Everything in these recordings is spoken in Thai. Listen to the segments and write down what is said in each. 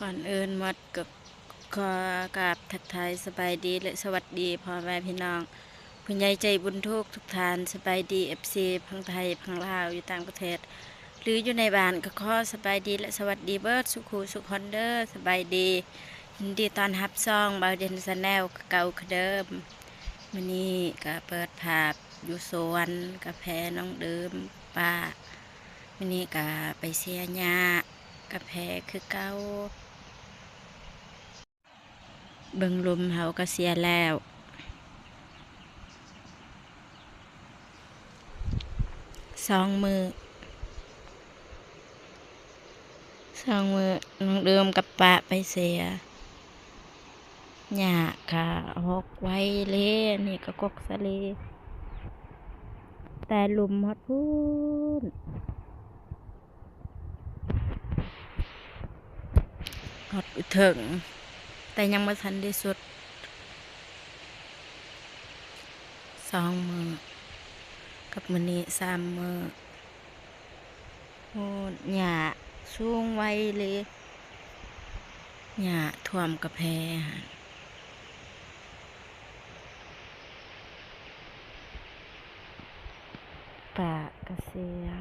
ก่อนอื่นหมดกับขอกราบทักทายสบายดีและสวัสดีพ่อแม่พี่น้องผู้ใหญ่ใจบุญทุกทุกทานสบายดีเอฟซีพังไทยพังลาวอยู่ต่างประเทศ หรืออยู่ในบ้านก็ขอสบายดีและสวัสดีเบิร์ดสุขูสุขคอนเดอร์สบายดียินดีตอนรับซองบาวเดนสแนลเก่าคือเดิมมื้อนี้ก็เปิดภาพอยู่สวนกาแฟน้องเดิมป้ามื้อนี้ก็ไปเสียหญ้ากาแฟคือเก่า เบิ่งลมเฮาก็เสียแล้วสองมือสองมือน้องเดิมกับปะไปเสียหญ้าค่ะหกไว้เล่นี่ก็กกสะเลแต่ลุมฮอดพูนฮอดถึง แต่ยังไม่ทันได้สุดสองมือกับมือนี้สามมือโอ้หญ้าสูงไว้เลยหญ้าท่วมกระแพหั่นปากระเสียง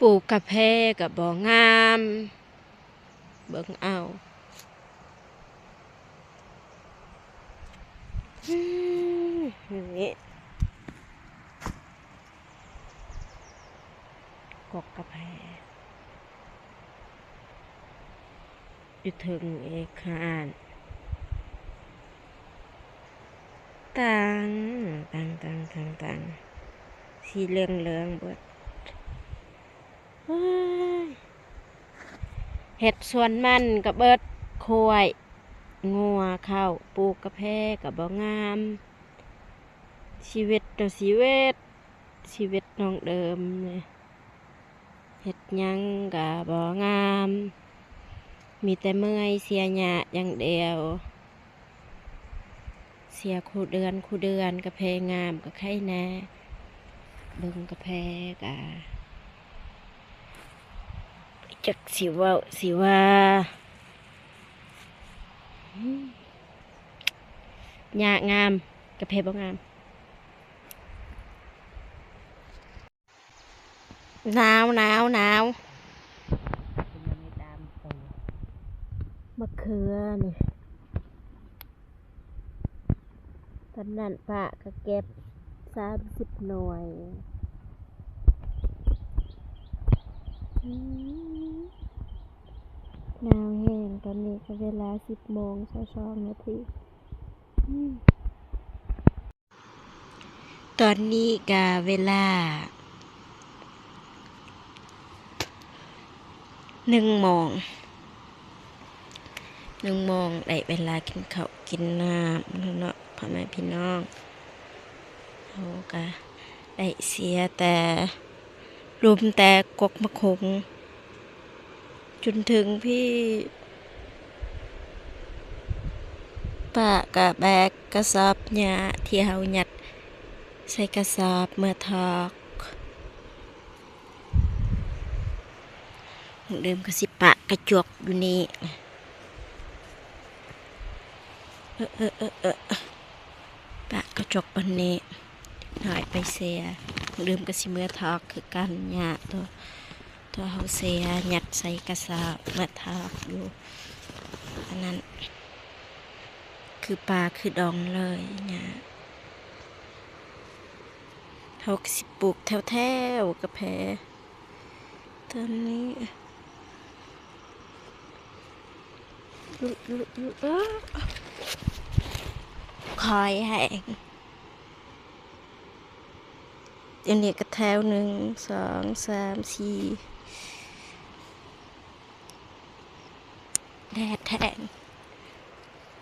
ปลูกกาแฟกับบ่องาม เบิ่งเอาอืมนี่กกกาแฟอยู่ถึงเอกคานตังตังตังตังตังสีเหลืองเหลืองเบิด เห็ดสวนมันกับเบิดควยงัวเข้าปลูกกระแพกับบ่งาม ชีวิตต่อชีวิตชีวิตน้องเดิมเลยเห็ดยังกับบ่งาม มีแต่เมื่อยเสียหยาอย่างเดียว เสียคู่เดือนคู่เดือนกระเพงามกับไข่แน่เบิ่งกระเพกะ จักสิว่าสิว่าอืมหญ้างามกระเพาะบ่งามหนาวหนาวหนาวมะเขือนี่ตอนนั้นปะก็เก็บสามสิบหน่วย อืมห นาวแห้งตอนนี้ก็เวลาสิบโมงสองสองนาทีตอนนี้ก็เวลาหนึ่งโมงหนึ่งโมงได้เวลากินข้าวกินน้ำเนาะพ่อแม่พี่น้องเขาก็ได้เสียแต่ รุมแต่กกมะคงจนถึงพี่ป้ากะแบกกระสอบหญ้าที่เฮาหยัด ใส่กระสอบเมื่อทอกเดิมกระสิปะกระจกอยู่นี่เออเออเออเออปะกระจกปันนี้หน่อยไปเสีย เดิมกระสิเมื่อทอกคือกันหญ้าตัวตัวเฮาเสียหยัดใส่กระสอบมาทากอยู่อันนั้น คือปลาคือดองเลยเนี่ยเขาก็สิปลูกแถวแถวๆกระแพตอนนี้ลุลุลุคอยแห้ง อันนี้ก็แถวหนึ่งสองสามสี่แดดแทง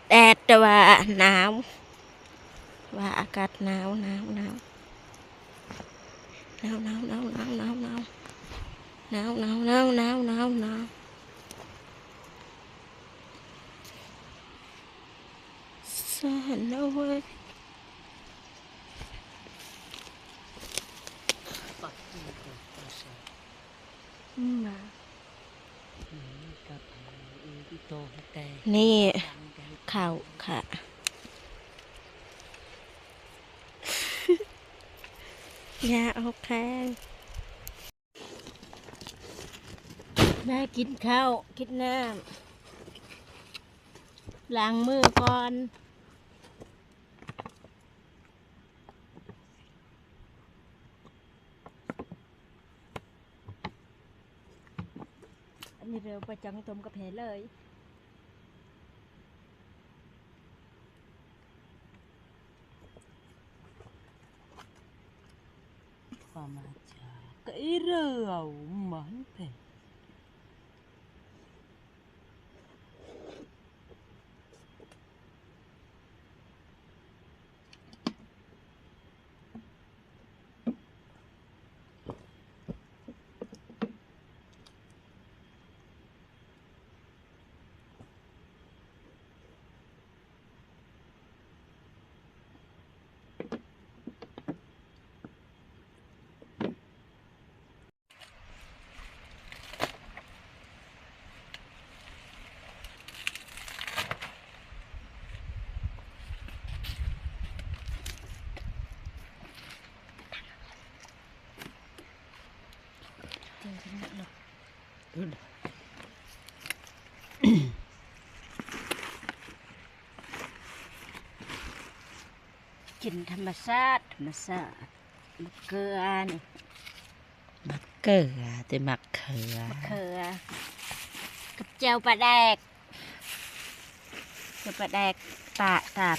แดดแต่ว่าหนาวว่าอากาศหนาวหนาวหนาวหนาวหนาวหนาวหนาวหนาวหนาวหนาวหนาวหนาวหนาวหนาวหนาวสานเอาไว้ นี่ข้าวค่ะ ยาเอาแข้งแม่กินข้าว กินน้ำล้างมือก่อน อันนี้เร็ว ประจังตมกับเพเลยความมาจากกอีเรือมันเป็น จริงจังเนาะกินธรรมชาติธรรมชาติมะเขือนี่มักเกลือแต่มักเขือมะเขือกับเจียวปลาแดกเจียวปลาแดกตาตาม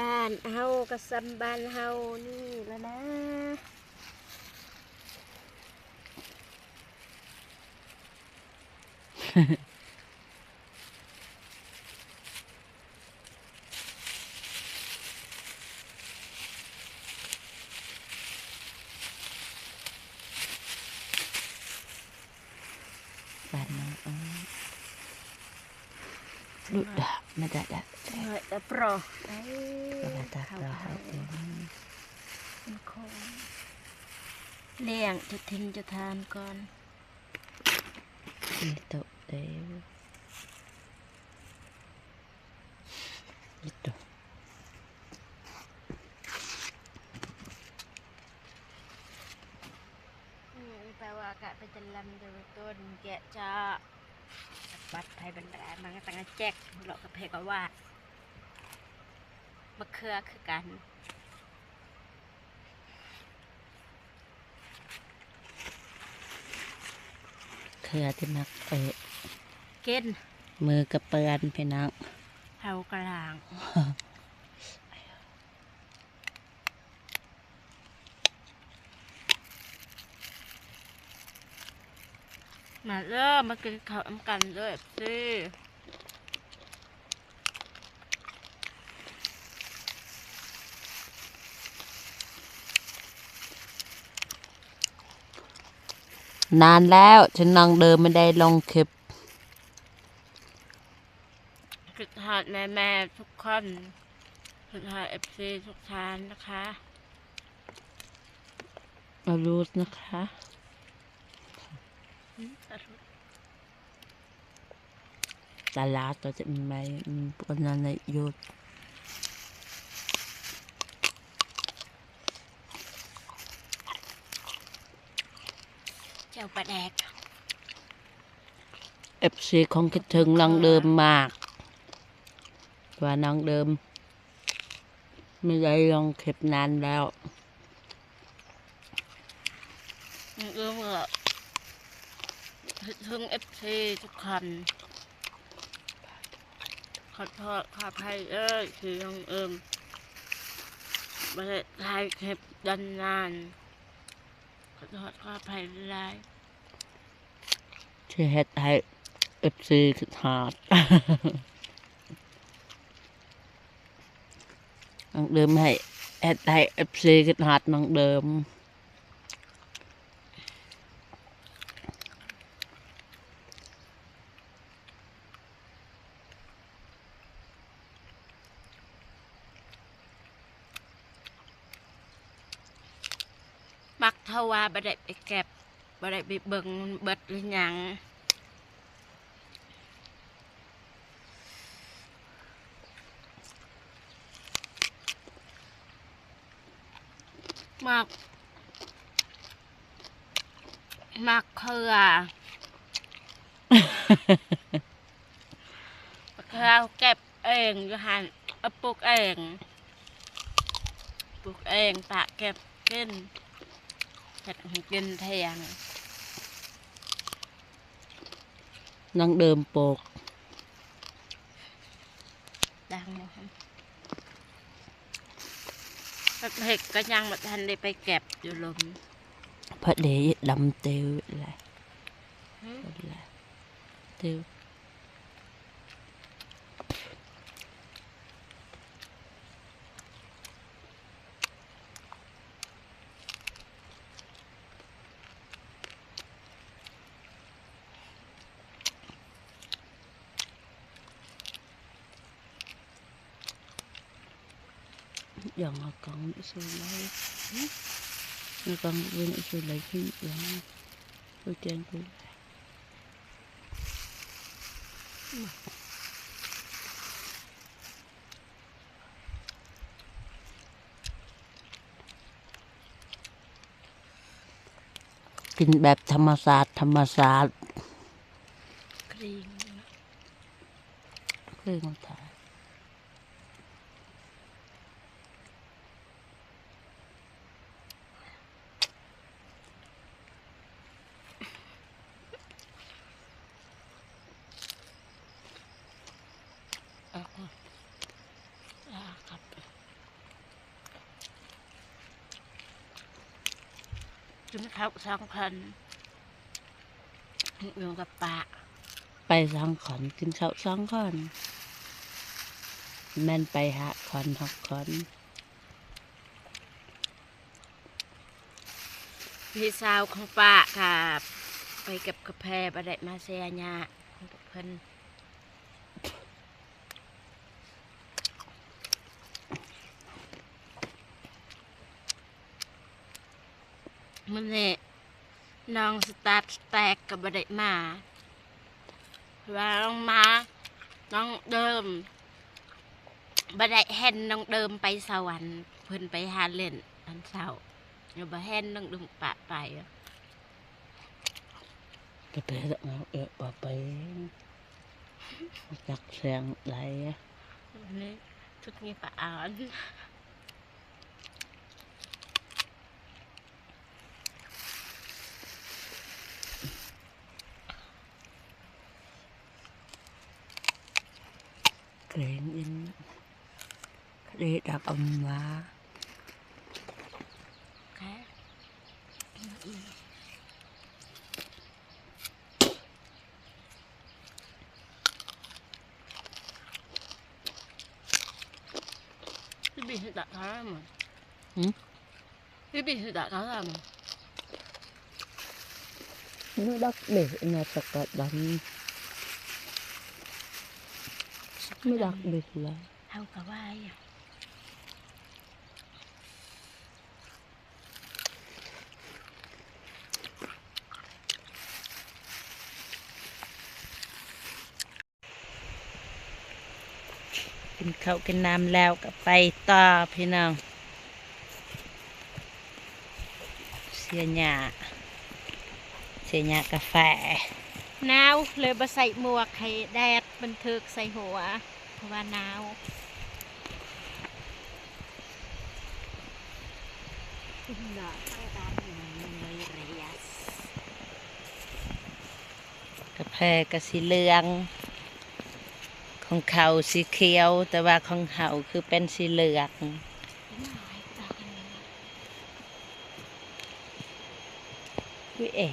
บ้านเฮากระซำบ้านเฮานี่แล้วนะ บ้านน้องเอ้ย ดุดาไม่ได้ดะเฮ้ยแต่โปรไอ้ก็มาตัดข้าว เราเผาเอาเองเป็นของเลี้ยงจะทิ้งจะทานก่อนอีโตเด้วอีโตอืมแปลว่าอากาศเป็นจะลำเดูต้นแกะจะบัดไทยบรรดามันก็ตั้งแต่แจกหลอกกับเพกว่าดมะเขือคือกันเขือที่มักเออเกินมือกระเปือนพี่น้องเฮากลาง มาเริ่มมากินข้าวน้ำกันด้วยสินานแล้ว ฉันนองเดิมไม่ได้ลงคลิปสุดทอดแม่แม่ๆทุกคนสุดทอดเอฟซีทุกท่านนะคะมารูดนะคะอืมสาธุ ตลาดตัวจะมีไหมอืมปนนั้นในยูทเจ้าปลาแดกเอฟซีของคิดถึงน้องเดิมมากว่าน้องเดิม ไม่ได้ลองคลิปนานแล้ว อืมเอื้อมก็ ถึงเอฟซีทุกคนขอโทษขออภัยเอ้ยคือน้องเอิมไม่ได้ถ่ายคลิปดันนานขอโทษขออภัยหลายที่เฮ็ดให้เอฟซีคิดหาดน้องเดิมให้เฮ็ดให้เอฟซีคิดหาดน้องเดิม ท่าว่าบ่ได้ไปเก็บบ่ได้ไปเบิ่งเบิดหรือหยังมักมักเคือเคือเอาเก็บเองอยู่หันเอาปลูกเอง ปลูกเองปะเก็บกิน เห็ดให้กินเทียงน้องเดิมโปก ดังบ่ครับเห็ดก็ยังบ่ทันได้ไปเก็บอยู่ลมพระเดชดำเตียวอะไรหึอะไรเตียว dần là còn số lấy nó còn bên số lấy khi dần ở trên của กินแบบธรรมศาสตร์ธรรมศาสตร์ครีมคือมันถ่าย อะอะครับ จุนครับสองพันอยู่กับปะไปสองขอนกินข้าวสองขอนแม่นไปหาขอนหกขอนพี่สาวของป้าครับไปเก็บกาแฟบไดมาเซียญาของเพิ่น มันนี่น้องสตาร์ทแตกกับบไดมาว่าน้องมา น้องเดิมบไดเห็นน้องเดิมไปสวรรค์เพิ่นไปหาเล่นอันเศร้าอยู่บ่เห็นน้องดึงปะไปอะจะไปเอาเออบ่ไปจักแสงไหลอะวันนี้ทุกนี้ปะอ่าน เกรงอิน เดดับอมมาแค่พี่บีสิดักเขาได้มั้งหืมพี่บีสิดักเขาได้มั้ง nó đất để nhà chặt cả đánh mới đặc biệt là เอากระว่าอะ กินข้าวกินน้ำแล้วก็ไปต่อพี่น้อง เสียหยาเสียหยากาแฟหนาวเลยมาใส่หมวกให้แดดบันทึกใส่หัว เพราะว่าหนาวหนาวตั้งตามเลยระยะกาแฟกสีเหลือง ของเขาสีเขียว แต่ว่าของเขาคือเป็นสีเหลืองวิเอ๋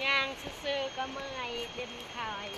อย่างซื่อๆก็เมื่อยเดินคอย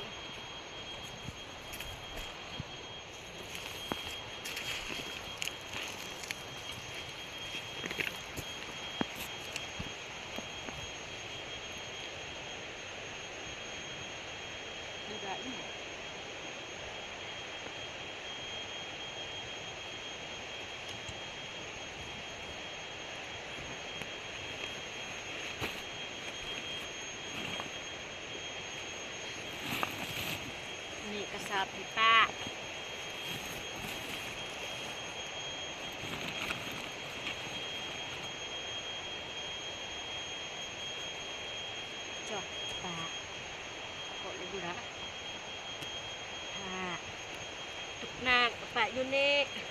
สอบให้ป้าจบป้ากดเลยดูนะค่ะตุกนา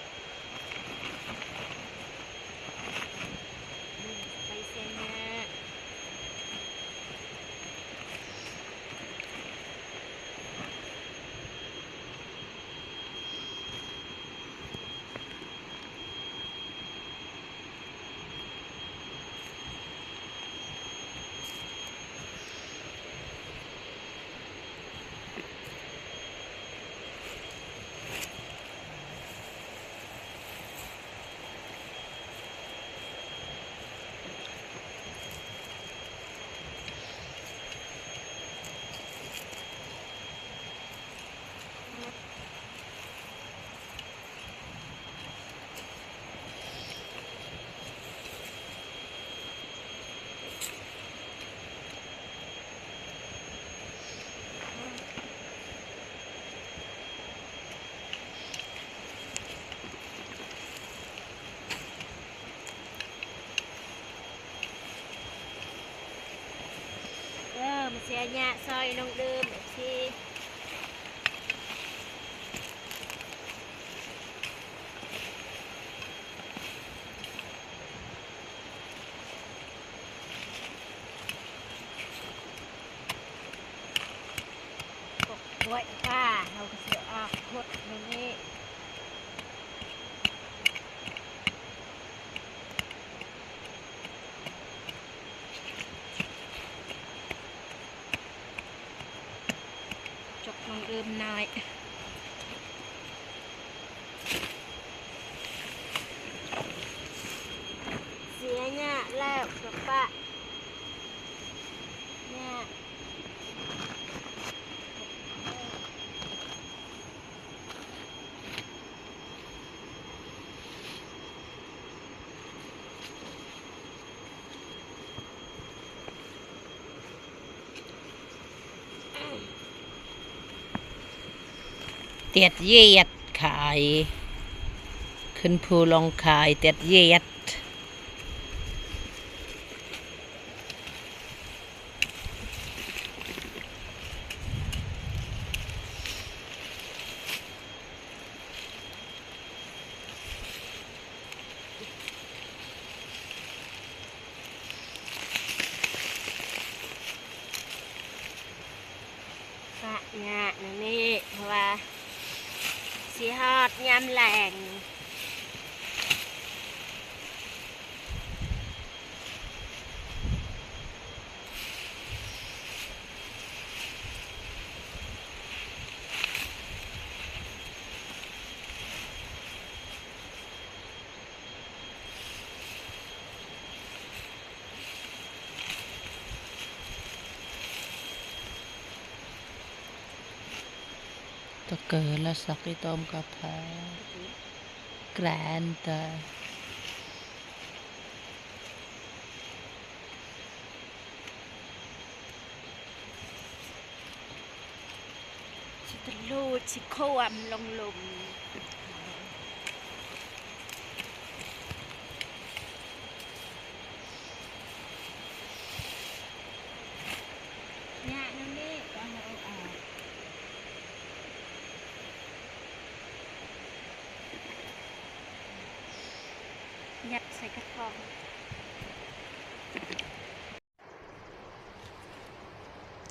ระยหยะซอยน้องเดิมทีกดไว้ค่ะเราก็จะออกพดตรงนี้จกน้องเดิมหน่อย เสียเนี่ย แล้วกับปะเนี่ยเตียดเยียดขาย ขึ้นภูลองขายเตียดเยียด ปะเนี่ยนี่เพราะว่าสีฮอดยำแหลงตะเกิดละสักอีต้มกาแฟแกรนเตอร์ ชิตะลูดชิโควมลงหลุมเนี่ยนั่นนี่ก็เอาออกยัดใส่กระป๋อง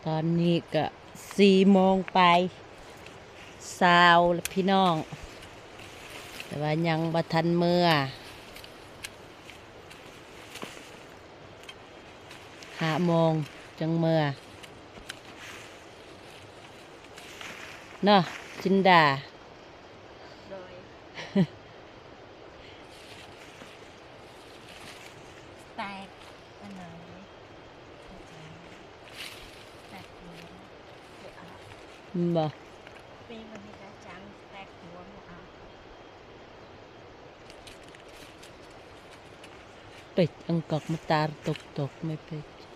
ตอนนี้ก็สี่โมงไปสาวพี่น้อง แต่ว่ายังบัทันเมื่อหาโมงจังเมื่อเนาะจินดาแตกอันไหน បាទពីមិនតែចាំតែក្រុមអត់ពេជ្រអង្គកមតារតុកតុកមិនពេជ្រ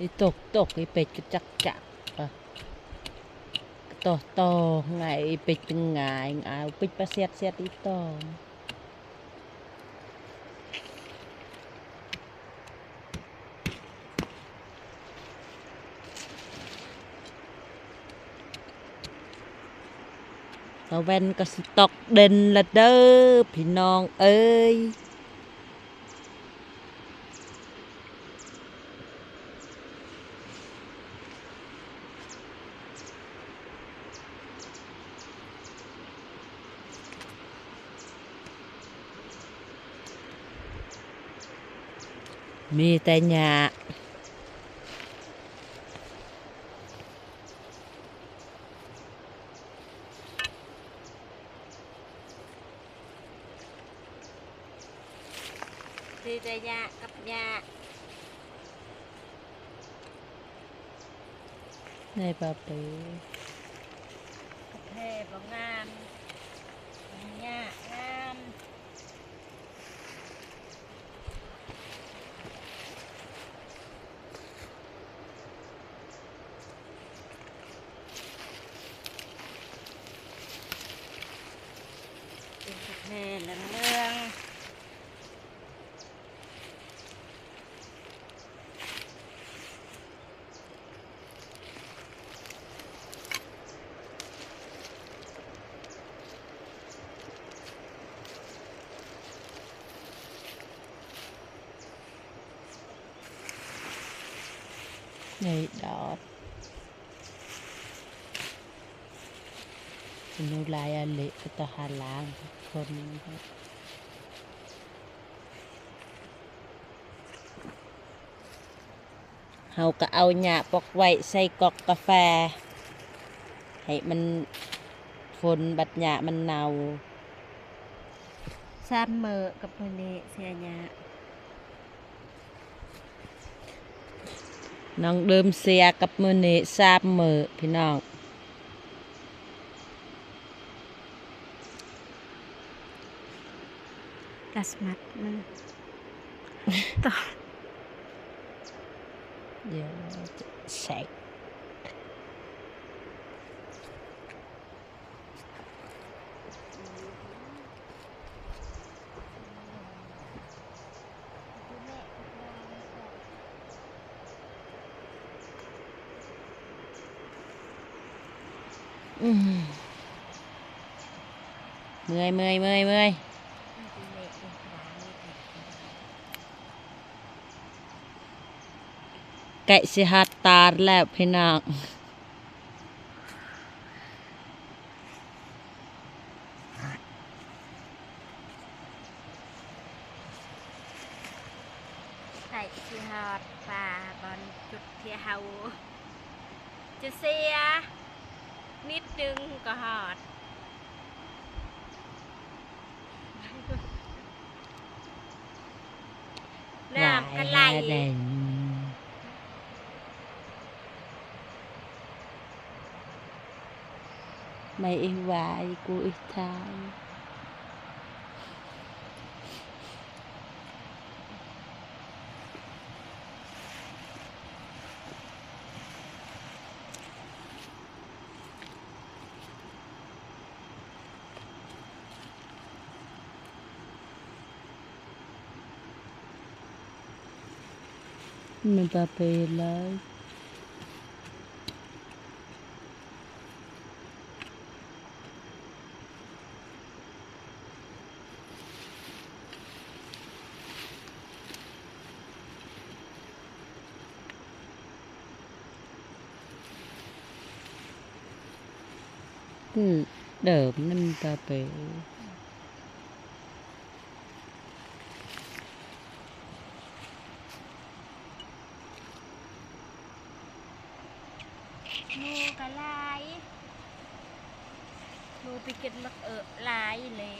អីតុកតុកអីពេជ្រចាក់ចាក់តោះតថ្ងៃពេជ្រថ្ងៃអាវពេជ្រប្រសិទ្ធសិទ្ធអីតោ ต่อต่อไงอีเป็ดเป็นไงไงายเป็ดประเสียดเสียดอีต่อตะเวนก็สตอกเด่นละเด้อพี่น้องเอ้ย มีแต่หญ้า ดีใจยากับยาในปะเปเท่บ่งามยางามเป็นกระเทยเหลืองเรืองๆ ในดอดนูลายอะเละก็ตะหาล้างคนเฮาก็เอาหญ้าปอกไว้ใส่กอกกาแฟ ให้มั นฝนบัดหญ้ามันเน่าซ้ำเมอกับมือนี้เสียหยาน้องเดิมเสียกับมือนี้ทราบมือพี่น้องกัสมัดมันต่อเดี๋ยวจะเช็ เมื่อยเมื่อยเมื่อยเมื่อยไก่สิหัดตาแล้วพี่น้อง ไก่ที่ฮอดปลาบอลจุดที่เฮาจะเสีย นิดนึงก็ฮอด น้ำกันไหล วายแดง ไม่อีวายกูอีทาย มันปะ เปเดิมนั่นตาเปหมูกะลายมูไปกินมักเออลายเลย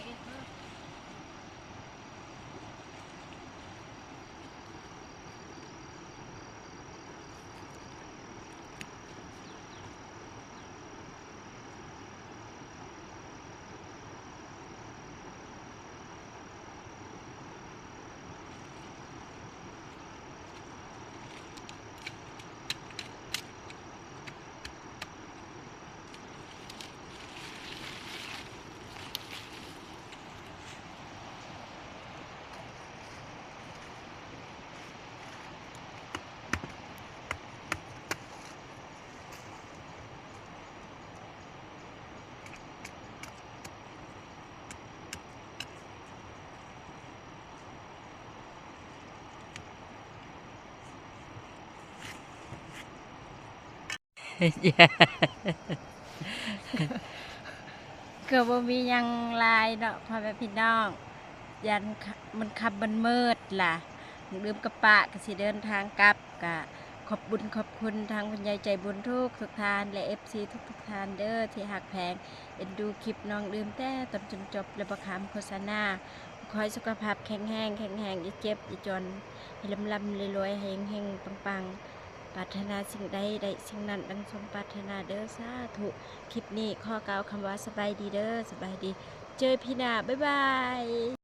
อย่าก็บ่มีหยังหลายเนาะพ่อแม่พี่น้อง ยันคมันขับมันมืดล่ะลืมกระปะก็สิเดินทางกลับกะขอบบุญขอบคุณทางคุณยายใจบุญทุกทุกทานและ FC ทุกทุกทานเด้อที่หักแพงเอ็นดูคลิปน้องลืมแต่ตอนจนจบและประคำโฆษณาขอให้สุขภาพแข็งแรงแข็งแรงอย่าเจ็บอย่าจนให้ลำลำรวยๆให้เฮงๆปังๆ ปรารถนาสิ่งใดได้สิ่งนั้นดังสมปรารถนาเด้อสาธุคลิปนี้ข้อกล่าวคำว่าสบายดีเด้อสบายดี เจอพี่นาบ๊ายบาย